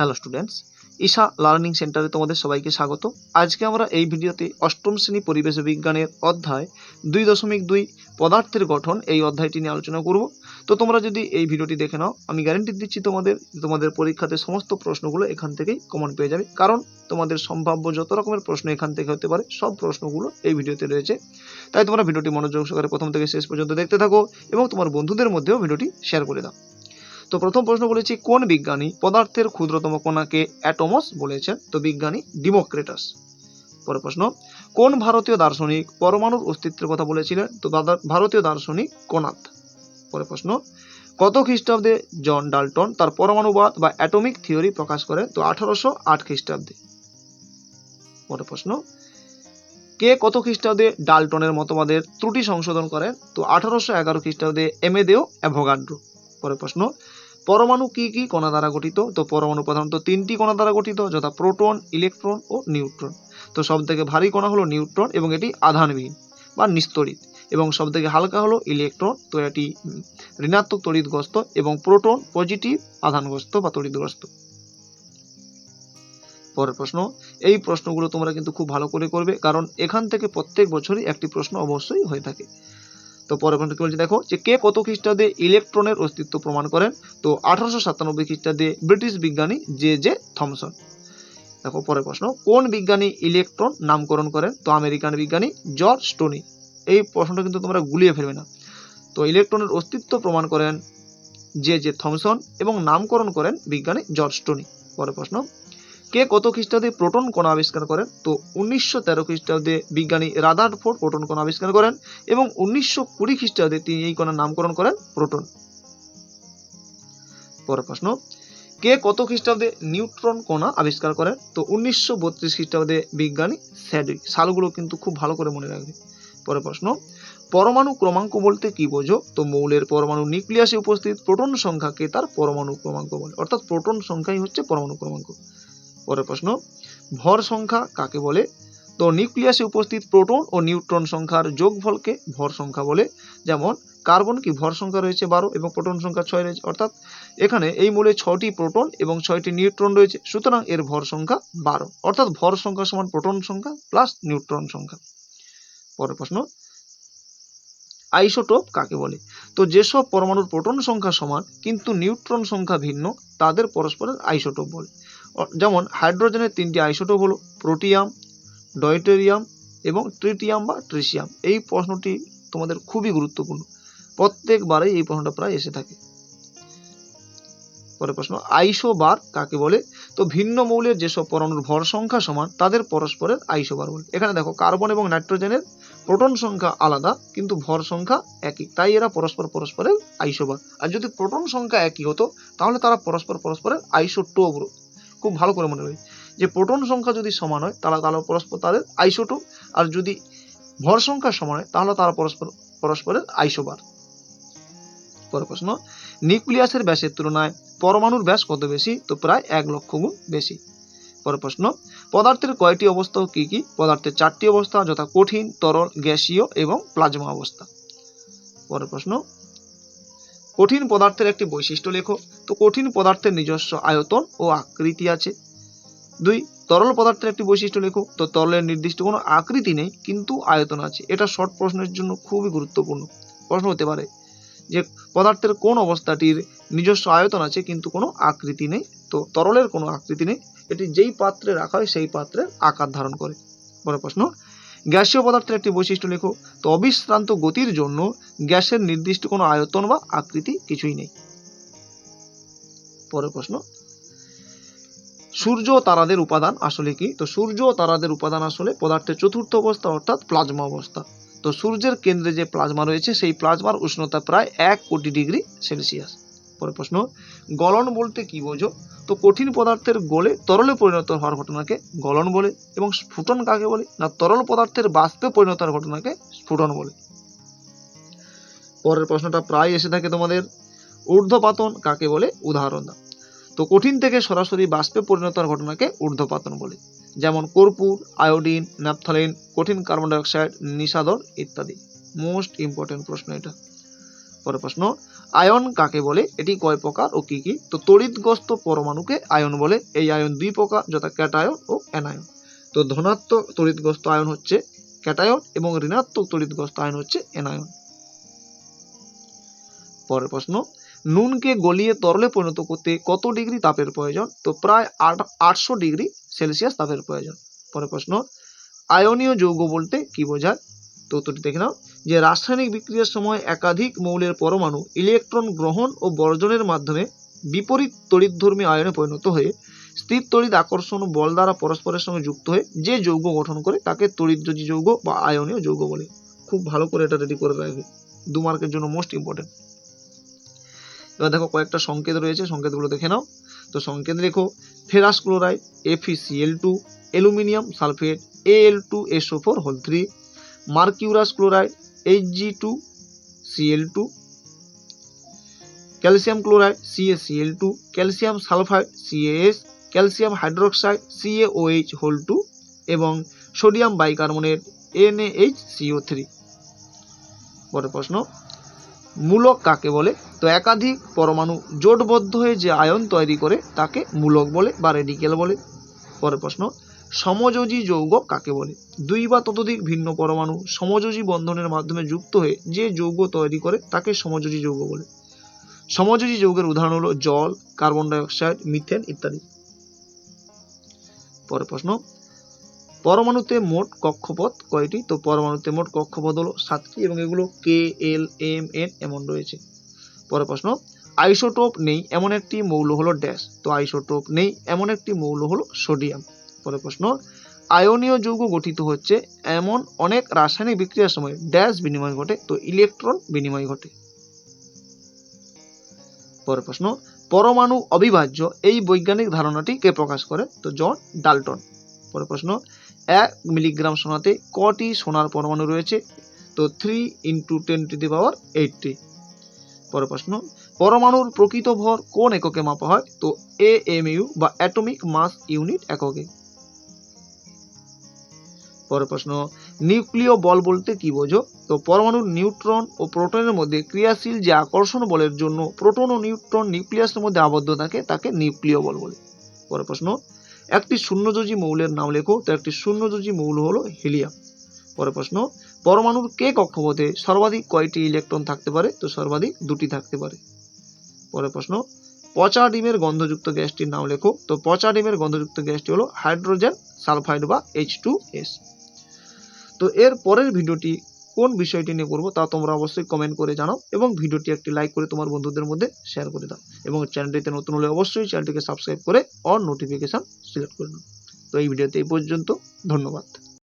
Hello students Isha learning সেন্টারে তোমাদের সবাইকে স্বাগত। আজকে আমরা এই ভিডিওতে অষ্টম শ্রেণি পরিবেশ বিজ্ঞানের অধ্যায় দুই দশমিক দুই পদার্থের গঠন এই অধ্যায়টি নিয়ে আলোচনা করব। তো তোমরা যদি এই ভিডিওটি দেখে নাও, আমি গ্যারেন্টি দিচ্ছি তোমাদের তোমাদের পরীক্ষাতে সমস্ত প্রশ্নগুলো এখান থেকেই কমন পেয়ে যাবে। কারণ তোমাদের সম্ভাব্য যত রকমের প্রশ্ন এখান থেকে হতে পারে, সব প্রশ্নগুলো এই ভিডিওতে রয়েছে। তাই তোমরা ভিডিওটি মনোযোগ সহকারে প্রথম থেকে শেষ পর্যন্ত দেখতে থাকো এবং তোমার বন্ধুদের মধ্যেও ভিডিওটি শেয়ার করে দাও। তো প্রথম প্রশ্ন বলেছি, কোন বিজ্ঞানী পদার্থের ক্ষুদ্রতম কণাকে অ্যাটোমস বলেছেন? তো বিজ্ঞানী ডিমোক্রেটাস। পরের প্রশ্ন, কোন ভারতীয় দার্শনিক পরমাণুর অস্তিত্বের কথা বলেছিলেন? তো ভারতীয় দার্শনিক কোনাত পরের প্রশ্ন, কত খ্রিস্টাব্দে জন ডাল্টন তার পরমাণুবাদ বা অ্যাটমিক থিওরি প্রকাশ করেন তো আঠারোশো আট খ্রিস্টাব্দে। পরের প্রশ্ন, কে কত খ্রিস্টাব্দে ডাল্টনের মতবাদের ত্রুটি সংশোধন করেন? তো আঠারোশো এগারো খ্রিস্টাব্দে এমেদেও অ্যাভোগাড্রো। পরের প্রশ্ন পরমাণু কি কি? কণা দ্বারা গঠিত। তো পরমাণু প্রধানত তিনটি কণা দ্বারা গঠিত, যথা প্রোটন, ইলেকট্রন ও নিউট্রন। তো সব থেকে ভারী কণা হলো নিউট্রন এবং এটি আধানবিহীন বা নিস্তরিত এবং সব থেকে হালকা হলো ইলেকট্রন, তো এটি ঋণাত্মক তড়িৎগ্রস্ত এবং প্রোটন পজিটিভ আধানগ্রস্ত বা তড়িৎগ্রস্ত পরের প্রশ্ন, এই প্রশ্নগুলো তোমরা কিন্তু খুব ভালো করে করবে, কারণ এখান থেকে প্রত্যেক বছরই একটি প্রশ্ন অবশ্যই হয়ে থাকে। তো কি বলছে, দেখো যে কে কত খ্রিস্টাব্দে ইলেকট্রনের অস্তিত্ব প্রমাণ করেন? তো আঠারোশো সাতানব্বই খ্রিস্টাব্দে ব্রিটিশ বিজ্ঞানী জে জে থমসন। দেখো পরের প্রশ্ন, কোন বিজ্ঞানী ইলেকট্রন নামকরণ করেন? তো আমেরিকান বিজ্ঞানী জর্জ স্টোনি। এই প্রশ্নটা কিন্তু তোমরা গুলিয়ে ফেলবে না। তো ইলেকট্রনের অস্তিত্ব প্রমাণ করেন জে জে থমসন এবং নামকরণ করেন বিজ্ঞানী জর্জ স্টোনি। পরের প্রশ্ন কে কত খ্রিস্টাব্দে প্রোটন কণা আবিষ্কার করেন? তো উনিশশো তেরো খ্রিস্টাব্দে বিজ্ঞানী রাদার রাদারফোর্ড প্রোটন কণা আবিষ্কার করেন এবং উনিশশো কুড়ি খ্রিস্টাব্দে তিনি এই কণার নামকরণ করেন প্রোটন। পরের প্রশ্ন, কে কত খ্রিস্টাব্দে নিউট্রন কণা আবিষ্কার করেন? তো উনিশশো বত্রিশ খ্রিস্টাব্দে বিজ্ঞানী স্যাডুইক সালগুলো কিন্তু খুব ভালো করে মনে রাখবে। পরের প্রশ্ন, পরমাণু ক্রমাঙ্ক বলতে কি বোঝো? তো মৌলের পরমাণু নিউক্লিয়াসে উপস্থিত প্রোটন সংখ্যাকে তার পরমাণু ক্রমাঙ্ক বলে। অর্থাৎ প্রোটন সংখ্যাই হচ্ছে পরমাণু ক্রমাঙ্ক। পরের প্রশ্ন, ভর সংখ্যা কাকে বলে? তো নিউক্লিয়াসে উপস্থিত প্রোটন ও নিউট্রন সংখ্যার যোগফলকে ভর সংখ্যা বলে। যেমন, কার্বন কি ভর সংখ্যা রয়েছে বারো এবং প্রোটন সংখ্যা ছয় রয়েছে। অর্থাৎ, এখানে এই মূলে ছটি প্রোটন এবং ছয়টি নিউট্রন রয়েছে, সুতরাং এর ভর সংখ্যা বারো। অর্থাৎ ভর সংখ্যা সমান প্রোটন সংখ্যা প্লাস নিউট্রন সংখ্যা। পরের প্রশ্ন, আইসোটোপ কাকে বলে? তো যেসব পরমাণুর প্রোটন সংখ্যা সমান, কিন্তু নিউট্রন সংখ্যা ভিন্ন, তাদের পরস্পরের আইসোটোপ বলে। যেমন হাইড্রোজেনের তিনটি আইসোটোপ হলো প্রোটিয়াম, ডয়টেরিয়াম এবং ট্রিটিয়াম বা ট্রিসিয়াম। এই প্রশ্নটি তোমাদের খুবই গুরুত্বপূর্ণ। প্রত্যেকবারেই এই প্রশ্নটা প্রায় এসে থাকে। পরের প্রশ্ন, আইসোবার কাকে বলে? তো ভিন্ন মৌলের যেসব পরমাণুর ভর সংখ্যা সমান, তাদের পরস্পরের আইসোবার বলে এখানে দেখো, কার্বন এবং নাইট্রোজেনের প্রোটন সংখ্যা আলাদা, কিন্তু ভর সংখ্যা একই। তাই এরা পরস্পর পরস্পরের আইসোবার। আর যদি প্রোটন সংখ্যা একই হতো, তাহলে তারা পরস্পর পরস্পরের আইসোটোপ খুব ভালো করে মনে রাখবে যে প্রোটন সংখ্যা যদি সমান হয়, তাহলে তাহলে পরস্পর তাদের আইসোটোপ, আর যদি ভর সংখ্যা সমান হয়, তাহলে তারা পরস্পর, পরস্পরের আইসোবার। পরের প্রশ্ন, নিউক্লিয়াসের ব্যাসের তুলনায় পরমাণুর ব্যাস কত বেশি? তো প্রায় এক লক্ষ গুণ বেশি। পরের প্রশ্ন, পদার্থের কয়টি অবস্থা কি কি? পদার্থের চারটি অবস্থা, যথা কঠিন, তরল, গ্যাসীয় এবং প্লাজমা অবস্থা। পরের প্রশ্ন কঠিন পদার্থের একটি বৈশিষ্ট্য লেখো। তো কঠিন পদার্থের নিজস্ব আয়তন ও আকৃতি আছে। দুই, তরল পদার্থের একটি বৈশিষ্ট্য লেখো। তো তরলের নির্দিষ্ট কোনো আকৃতি নেই, কিন্তু আয়তন আছে। এটা শর্ট প্রশ্নের জন্য খুবই গুরুত্বপূর্ণ। প্রশ্ন হতে পারে যে, পদার্থের কোন অবস্থাটির নিজস্ব আয়তন আছে, কিন্তু কোনো আকৃতি নেই? তো তরলের কোনো আকৃতি নেই। এটি যেই পাত্রে রাখা হয়, সেই পাত্রের আকার ধারণ করে। পরের প্রশ্ন গ্যাসীয় পদার্থের একটি বৈশিষ্ট্য লেখো, তো অবিশ্রান্ত গতির জন্য গ্যাসের নির্দিষ্ট কোনো আয়তন বা আকৃতি কিছুই নেই। পরের প্রশ্ন, সূর্য তারাদের উপাদান আসলে কি? তো সূর্য তারাদের উপাদান আসলে পদার্থের চতুর্থ অবস্থা, অর্থাৎ প্লাজমা অবস্থা। তো সূর্যের কেন্দ্রে যে প্লাজমা রয়েছে, সেই প্লাজমার উষ্ণতা প্রায় এক কোটি ডিগ্রি সেলসিয়াস। পরের প্রশ্ন, গলন বলতে কি বোঝো? তো কঠিন পদার্থের গলে তরলে পরিণত হওয়ার ঘটনাকে গলন বলে এবং স্ফুটন কাকে বলে? না, তরল পদার্থের বাষ্পে পরিণত হওয়ার ঘটনাকে স্ফুটন বলে। পরের প্রশ্নটা প্রায় এসে থাকে তোমাদের। ঊর্ধ্বপাতন কাকে বলে? উদাহরণ দাও। তো কঠিন থেকে সরাসরি বাষ্পে পরিণত হওয়ার ঘটনাকে ঊর্ধ্বপাতন বলে। যেমন কর্পূর, আয়োডিন, ন্যাপথালিন, কঠিন কার্বন ডাইঅক্সাইড নিষাদর ইত্যাদি। মোস্ট ইম্পর্টেন্ট প্রশ্ন এটা। পরের প্রশ্ন আয়ন কাকে বলে? এটি কয় প্রকার ও কি কি? তো তড়িৎগ্রস্ত পরমাণুকে আয়ন বলে। এই আয়ন দুই প্রকার, যথা ক্যাটায়ন ও অ্যানায়ন। তো ধনাত্মক তড়িৎগ্রস্ত আয়ন হচ্ছে ক্যাটায়ন এবং ঋণাত্মক তড়িৎগ্রস্ত আয়ন হচ্ছে অ্যানায়ন। পরের প্রশ্ন, নুনকে গলিয়ে তরলে পরিণত করতে কত ডিগ্রি তাপের প্রয়োজন? তো প্রায় আট, আটশো ডিগ্রি সেলসিয়াস তাপের প্রয়োজন। পরের প্রশ্ন, আয়নীয় যৌগ বলতে কি বোঝায়? তো উত্তরটি দেখে নাও। যে রাসায়নিক বিক্রিয়ার সময় একাধিক মৌলের পরমাণু ইলেকট্রন গ্রহণ ও বর্জনের মাধ্যমে বিপরীত তড়িৎধর্মী আয়নে পরিণত হয়ে স্থির তড়িৎ আকর্ষণ বল দ্বারা পরস্পরের সঙ্গে যুক্ত হয়ে যে যৌগ গঠন করে তাকে তড়িৎযোজী যৌগ বা আয়নীয় যৌগ বলে। খুব ভালো করে এটা রেডি করে রাখবে। দু মার্কের জন্য মোস্ট ইম্পর্টেন্ট এবার দেখো কয়েকটা সংকেত রয়েছে, সংকেতগুলো দেখে নাও। তো সংকেত লেখো, ferrous chloride FeCl two aluminium sulphate L two SO four whole three mercurous chloride H G two Cl two calcium chloride CaCl two calcium sulphide CaS calcium hydroxide CaOH whole two এবং sodium bicarbonate NH CO three পরের প্রশ্ন, মূলক কাকে বলে? তো একাধিক পরমাণু জোটবদ্ধ হয়ে যে আয়ন তৈরি করে, তাকে মূলক বলে বা রেডিকেল বলে। পরের প্রশ্ন সমযোজী যৌগ কাকে বলে? দুই বা ততোধিক ভিন্ন পরমাণু সমযোজী বন্ধনের মাধ্যমে যুক্ত হয়ে যে যৌগ তৈরি করে তাকে সমযোজী যৌগ বলে। সমযোজী যৌগের উদাহরণ হলো জল, কার্বন ডাইঅক্সাইড, মিথেন ইত্যাদি। পরের প্রশ্ন, পরমাণুতে মোট কক্ষপথ কয়টি? তো পরমাণুতে মোট কক্ষপথ হলো সাতটি এবং এগুলো কে এল এম এন এমন রয়েছে। পরের প্রশ্ন, আইসোটোপ নেই এমন একটি মৌল হলো ড্যাশ। তো আইসোটোপ নেই এমন একটি মৌল হলো সোডিয়াম। পরের প্রশ্ন, আয়নীয় যৌগ গঠিত হচ্ছে এমন অনেক রাসায়নিক বিক্রিয়ার সময়, ড্যাশ বিনিময় ঘটে, তো ইলেকট্রন বিনিময় ঘটে। পরের প্রশ্ন, পরমাণু অবিভাজ্য এই বৈজ্ঞানিক ধারণাটি কে প্রকাশ করে, তো জন ডাল্টন। পরের প্রশ্ন, এক মিলিগ্রাম সোনাতে কটি সোনার পরমাণু রয়েছে, তো three into ten to the power eighty পরের প্রশ্ন, পরমাণুর প্রকৃত ভর কোন এককে মাপা হয়, তো এ এম ইউ বা অ্যাটমিক মাস ইউনিট এককে। পরের প্রশ্ন, নিউক্লিয় বল বলতে কি বোঝো? তো পরমাণুর নিউট্রন ও প্রোটনের মধ্যে ক্রিয়াশীল যে আকর্ষণ বলের জন্য প্রোটন ও নিউট্রন নিউক্লিয়াসের মধ্যে আবদ্ধ থাকে, তাকে নিউক্লিয় বল বলে। পরের প্রশ্ন, একটি শূন্যযোজী মৌলের নাম লেখো, তো একটি শূন্যযোজী মৌল হলো হিলিয়াম। পরের প্রশ্ন, পরমাণুর কে কক্ষপথে সর্বাধিক কয়টি ইলেকট্রন থাকতে পারে? তো সর্বাধিক দুটি থাকতে পারে। পরের প্রশ্ন, পচা ডিমের গন্ধযুক্ত গ্যাসটির নাম লেখো, তো পচা ডিমের গন্ধযুক্ত গ্যাসটি হলো হাইড্রোজেন সালফাইড বা এইচ টু এস তো এর পরের ভিডিওটি কোন বিষয়টি নিয়ে করব তা তোমরা অবশ্যই কমেন্ট করে জানাও এবং ভিডিওটি একটি লাইক করে তোমার বন্ধুদের মধ্যে শেয়ার করে দাও এবং চ্যানেলটিতে নতুন হলে অবশ্যই চ্যানেলটিকে সাবস্ক্রাইব করে অন নোটিফিকেশান সিলেক্ট করে নাও। তো এই ভিডিওতে এই পর্যন্ত, ধন্যবাদ।